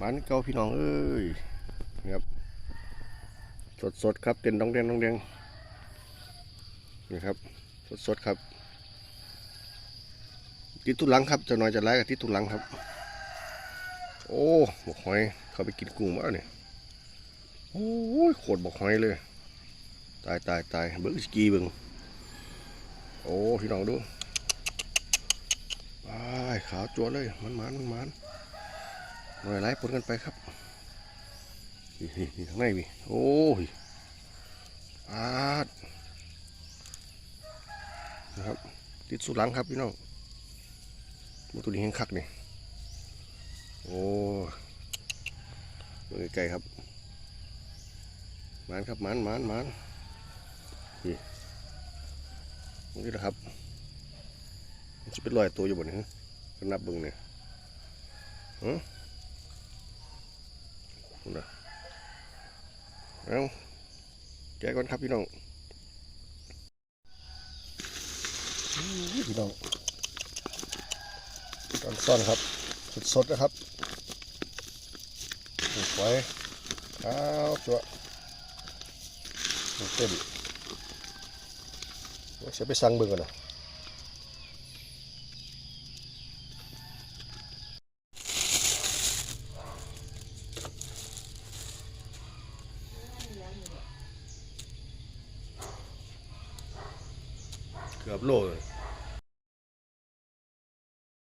มันเก่าพี่น้องเอ้ยนะครับสดสดๆครับเต้นดองแดงดองแดงนี่ครับสดสดๆครับติดตุลังครับจะน้อยจะไล่กับติดตุลังครับ โอ้บอกหอยเขาไปกินกุ้งมาเนี่ยโอ้ยโคตรบอกหอยเลย ตายตายตายเบิ้งสกีเบิ้งโอ้พี่น้องดูว้ายขาวจัวเลยมันมันมันมัน หน่อยไล่ปนกันไปครับนี่ข้างในมีโอ้ยอาดนะครับ ติดสุดหลังครับพี่น้องมาตัวนี้แห้งคักนี่โอ้ดูไกลๆครับมันครับมันมันมันนี่แหละครับมันจะเป็นรอยตัวอยู่บนนี้ก็นับบึงเนี่ย นะเอาแกะก่อนครับพี่น้องพี่น้องตอนซ่อนครับ สดๆนะครับปลูกไว้เอาจั่วเต้นเสียไปสั่งเบิ่งก่อนนะ เกือบโลเลย